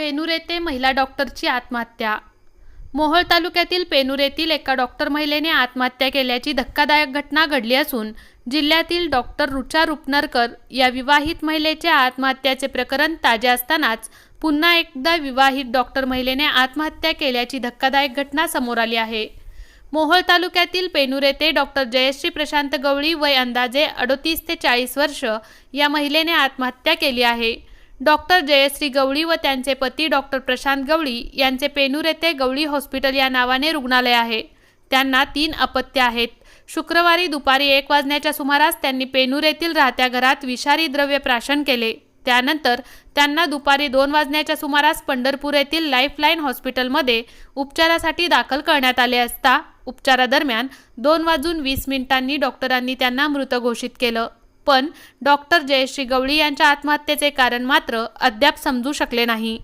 पेनूर येथे महिला डॉक्टरची आत्महत्या. मोहोळ तालुक्यातील पेनूर येथील एका डॉक्टर महिलेने आत्महत्या केल्याची धक्कादायक घटना घडली असून जिल्ह्यातील डॉक्टर रुचा रुपनरकर या विवाहित महिलेच्या आत्महत्याचे प्रकरण ताजे असतानाच पुन्हा एकदा विवाहित डॉक्टर महिलेने आत्महत्या केल्याची धक्कादायक घटना समोर आली आहे. मोहोळ तालुक्यातील पेनूर येथे डॉक्टर जयश्री प्रशांत गवळी वय अंदाजे अडोतीस ते चाळीस वर्ष या महिलेने आत्महत्या केली आहे. डॉक्टर जयश्री गवळी व त्यांचे पती डॉक्टर प्रशांत गवळी यांचे पेनूर येथे गवळी हॉस्पिटल या नावाने रुग्णालय आहे. त्यांना तीन अपत्य आहेत. शुक्रवारी दुपारी एक वाजण्याच्या सुमारास त्यांनी पेनूर येथील राहत्या घरात विषारी द्रव्य प्राशन केले. त्यानंतर त्यांना दुपारी दोन वाजण्याच्या सुमारास पंढरपूर येथील लाईफलाईन हॉस्पिटलमध्ये उपचारासाठी दाखल करण्यात आले असता उपचारादरम्यान दोन वाजून वीस मिनिटांनी डॉक्टरांनी त्यांना मृत घोषित केलं. पण डॉक्टर जयश्री गवळी यांच्या आत्महत्येचे कारण मात्र अद्याप समजू शकले नाही.